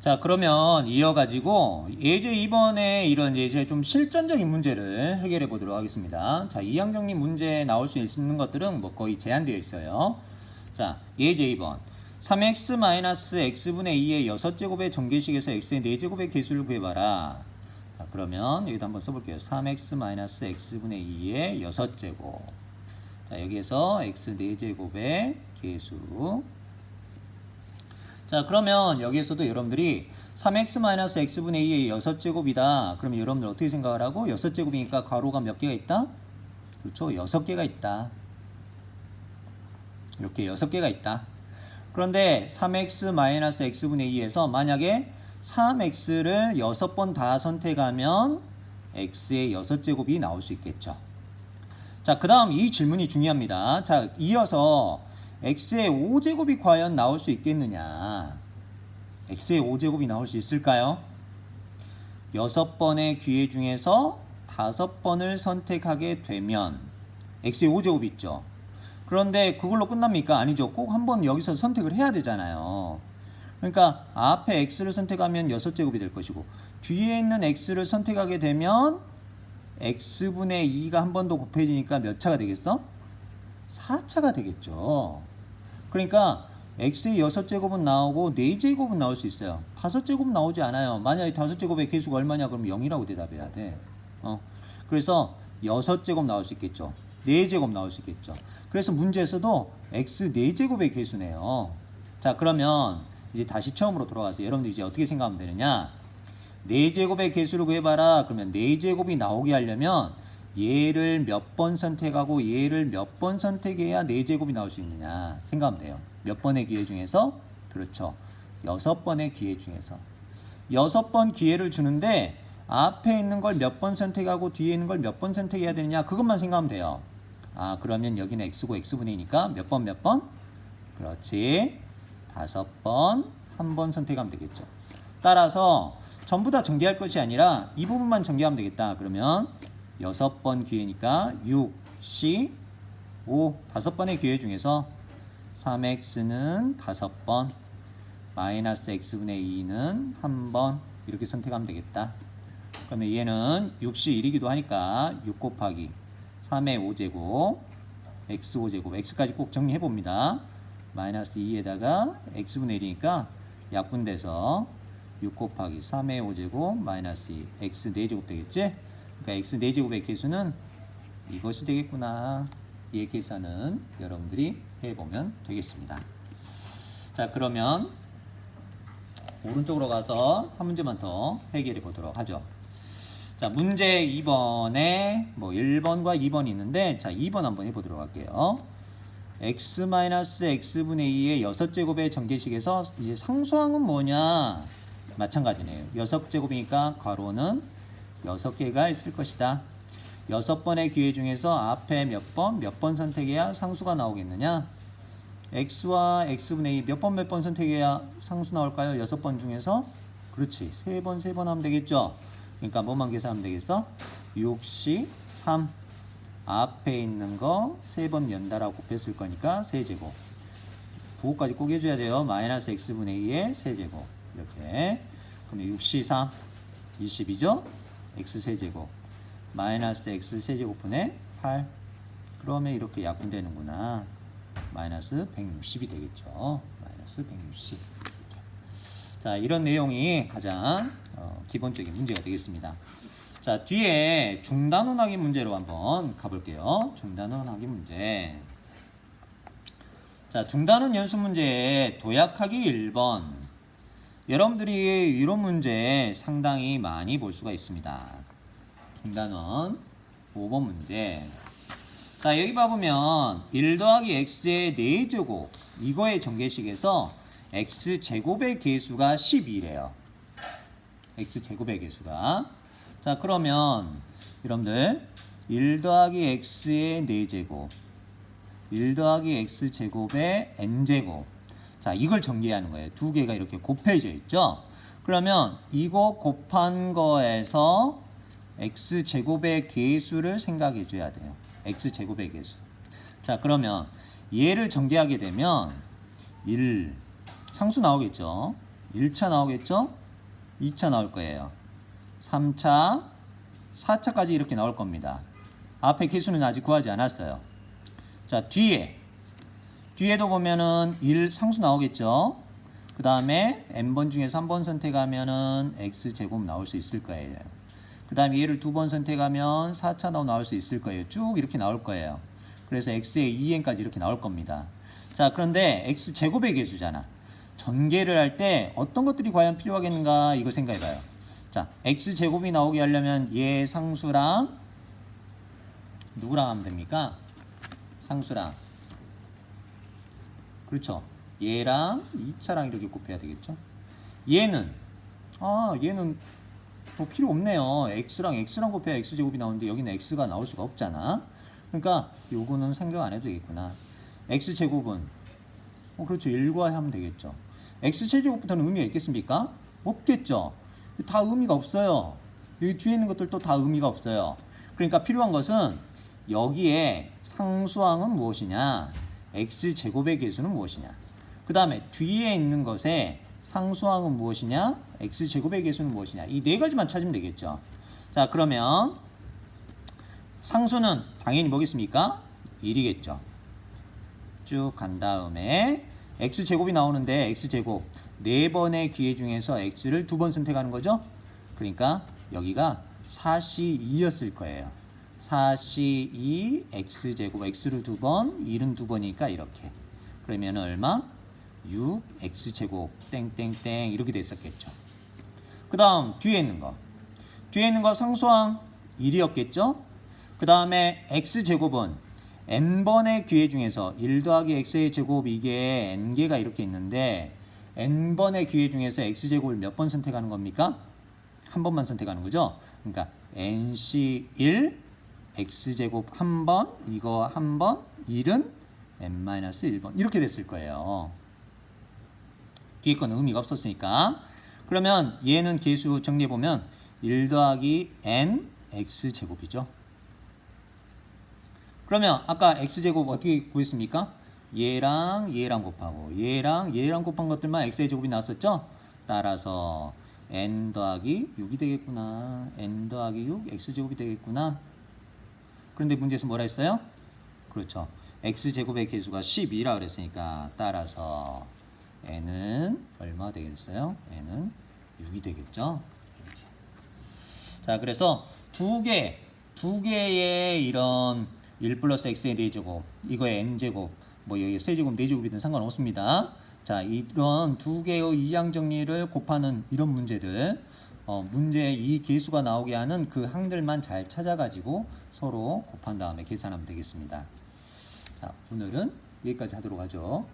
자, 그러면 이어가지고 예제 2번에 이런 예제 좀 실전적인 문제를 해결해 보도록 하겠습니다. 자, 이항정님 문제 나올 수 있는 것들은 뭐 거의 제한되어 있어요. 자, 예제 2번. 3x-x분의 2의 6제곱의 전개식에서 x의 4제곱의 개수를 구해봐라. 자, 그러면 여기도 한번 써볼게요. 3x-x분의 2의 6제곱. 자, 여기에서 x 4제곱의 개수. 자, 그러면 여기에서도 여러분들이 3x-x분의 2의 6제곱이다. 그러면 여러분들 어떻게 생각을 하고? 6제곱이니까 가로가 몇 개가 있다? 그렇죠. 6개가 있다. 이렇게 6개가 있다. 그런데 3x-x분의 2에서 만약에 3x를 6번 다 선택하면 x의 6제곱이 나올 수 있겠죠. 자, 그 다음 이 질문이 중요합니다. 자, 이어서 x의 5제곱이 과연 나올 수 있겠느냐? x의 5제곱이 나올 수 있을까요? 여섯 번의 기회 중에서 다섯 번을 선택하게 되면 x의 5제곱이 있죠. 그런데 그걸로 끝납니까? 아니죠. 꼭 한 번 여기서 선택을 해야 되잖아요. 그러니까 앞에 x를 선택하면 6제곱이 될 것이고 뒤에 있는 x를 선택하게 되면 x분의 2가 한 번 더 곱해지니까 몇 차가 되겠어? 4차가 되겠죠. 그러니까 x의 6제곱은 나오고 4제곱은 나올 수 있어요. 5제곱 나오지 않아요. 만약에 5제곱의 개수가 얼마냐 그러면 0이라고 대답해야 돼. 어. 그래서 6제곱 나올 수 있겠죠. 4제곱 나올 수 있겠죠. 그래서 문제에서도 x 4제곱의 개수네요. 자, 그러면 이제 다시 처음으로 돌아가서 여러분들 이제 어떻게 생각하면 되느냐? 4제곱의 개수를 구해봐라. 그러면 4제곱이 나오게 하려면 얘를 몇 번 선택하고 얘를 몇 번 선택해야 4제곱이 나올 수 있느냐 생각하면 돼요. 몇 번의 기회 중에서? 그렇죠. 6번의 기회 중에서. 6번 기회를 주는데 앞에 있는 걸 몇 번 선택하고 뒤에 있는 걸 몇 번 선택해야 되느냐 그것만 생각하면 돼요. 아 그러면 여기는 x고 x분의 2니까 몇 번 몇 번? 그렇지. 다섯 번, 한 번 선택하면 되겠죠. 따라서 전부 다 전개할 것이 아니라 이 부분만 전개하면 되겠다. 그러면 여섯 번 기회니까 6, C, 5, 다섯 번의 기회 중에서 3x는 다섯 번, 마이너스 x분의 2는 한 번 이렇게 선택하면 되겠다. 그러면 얘는 6시 1이기도 하니까 6 곱하기 3의 5제곱, x 5제곱, x까지 꼭 정리해 봅니다. 마이너스 2에다가 x분의 1이니까 약분돼서 6 곱하기 3의 5제곱 마이너스 2 x 4제곱 되겠지? 그러니까 x 4제곱의 개수는 이것이 되겠구나. 이 계산은 여러분들이 해보면 되겠습니다. 자 그러면 오른쪽으로 가서 한 문제만 더 해결해 보도록 하죠. 자 문제 2번에 뭐 1번과 2번이 있는데 자 2번 한번 해보도록 할게요. x-x분의 2의 6제곱의 전개식에서 이제 상수항은 뭐냐? 마찬가지네요. 6제곱이니까 괄호는 6개가 있을 것이다. 6번의 기회 중에서 앞에 몇 번, 몇 번 선택해야 상수가 나오겠느냐? x와 x분의 2 몇 번 몇 번 선택해야 상수 나올까요? 6번 중에서? 그렇지. 3번, 3번 하면 되겠죠? 그러니까 뭐만 계산하면 되겠어? 6시 3 앞에 있는 거 세 번 연달아 곱했을 거니까 세제곱 부호까지 꼭 해줘야 돼요 마이너스 x분의 2의 세제곱 이렇게 그러면 6시 3 20이죠 x 세제곱 마이너스 x 세제곱분의 8 그러면 이렇게 약분되는구나 마이너스 160이 되겠죠 마이너스 160자 이런 내용이 가장 어, 기본적인 문제가 되겠습니다 자, 뒤에 중단원 확인 문제로 한번 가볼게요. 중단원 확인 문제. 자, 중단원 연습 문제의 도약하기 1번. 여러분들이 이런 문제 상당히 많이 볼 수가 있습니다. 중단원 5번 문제. 자, 여기 봐보면 1 더하기 x의 4제곱 이거의 전개식에서 x제곱의 개수가 12래요. x제곱의 개수가 자 그러면 여러분들 1 더하기 x의 4제곱 1 더하기 x제곱의 n제곱 자 이걸 전개하는 거예요 두 개가 이렇게 곱해져 있죠 그러면 이거 곱한 거에서 x제곱의 개수를 생각해 줘야 돼요 x제곱의 개수 자 그러면 얘를 전개하게 되면 1 상수 나오겠죠 1차 나오겠죠? 2차 나올 거예요. 3차, 4차까지 이렇게 나올 겁니다. 앞에 개수는 아직 구하지 않았어요. 자, 뒤에. 뒤에도 보면은 1 상수 나오겠죠? 그 다음에 n번 중에서 한 번 선택하면은 x제곱 나올 수 있을 거예요. 그 다음에 얘를 두 번 선택하면 4차 나오 나올 수 있을 거예요. 쭉 이렇게 나올 거예요. 그래서 x의 2n까지 이렇게 나올 겁니다. 자, 그런데 x제곱의 개수잖아. 전개를 할 때 어떤 것들이 과연 필요하겠는가 이거 생각해 봐요. 자, x제곱이 나오게 하려면 얘 상수랑 누구랑 하면 됩니까? 상수랑 그렇죠. 얘랑 2차랑 이렇게 곱해야 되겠죠. 얘는 아 얘는 뭐 필요 없네요. x랑 x랑 곱해야 x제곱이 나오는데 여기는 x가 나올 수가 없잖아. 그러니까 요거는 생각 안 해도 되겠구나. x제곱은 어 그렇죠. 1과 하면 되겠죠. x제곱부터는 의미가 있겠습니까? 없겠죠. 다 의미가 없어요. 여기 뒤에 있는 것들도 다 의미가 없어요. 그러니까 필요한 것은 여기에 상수항은 무엇이냐? X제곱의 개수는 무엇이냐? 그 다음에 뒤에 있는 것에 상수항은 무엇이냐? x제곱의 개수는 무엇이냐? 이 네 가지만 찾으면 되겠죠. 자, 그러면 상수는 당연히 뭐겠습니까? 1이겠죠. 쭉 간 다음에 x제곱이 나오는데 x제곱 네 번의 기회 중에서 x를 두 번 선택하는 거죠. 그러니까 여기가 4c2였을 거예요. 4c2 x제곱 x를 두 번, 1은 두 번이니까 이렇게. 그러면 얼마? 6 x제곱 땡땡땡 이렇게 됐었겠죠. 그 다음 뒤에 있는 거. 뒤에 있는 거 상수항 1이었겠죠. 그 다음에 x제곱은 n번의 기회 중에서 1 더하기 x의 제곱 이게 n개가 이렇게 있는데 n번의 기회 중에서 x제곱을 몇 번 선택하는 겁니까? 한 번만 선택하는 거죠. 그러니까 nc1 x제곱 한 번, 이거 한 번, 1은 n-1번 이렇게 됐을 거예요. 뒤에 거는 의미가 없었으니까. 그러면 얘는 계수 정리해 보면 1 더하기 n x제곱이죠. 그러면 아까 x제곱 어떻게 구했습니까? 얘랑 얘랑 곱하고 얘랑 얘랑 곱한 것들만 x의 제곱이 나왔었죠? 따라서 n 더하기 6이 되겠구나. n 더하기 6 x제곱이 되겠구나. 그런데 문제에서 뭐라 했어요? 그렇죠. x제곱의 개수가 12라 그랬으니까 따라서 n은 얼마 되겠어요? n은 6이 되겠죠? 자, 그래서 두 개, 두 개의 이런 1 플러스 x의 4제곱, 이거의 n제곱, 뭐 여기 세제곱, 4제곱이든 상관없습니다. 자, 이런 두 개의 이항 정리를 곱하는 이런 문제들, 어, 문제 이 개수가 나오게 하는 그 항들만 잘 찾아가지고 서로 곱한 다음에 계산하면 되겠습니다. 자, 오늘은 여기까지 하도록 하죠.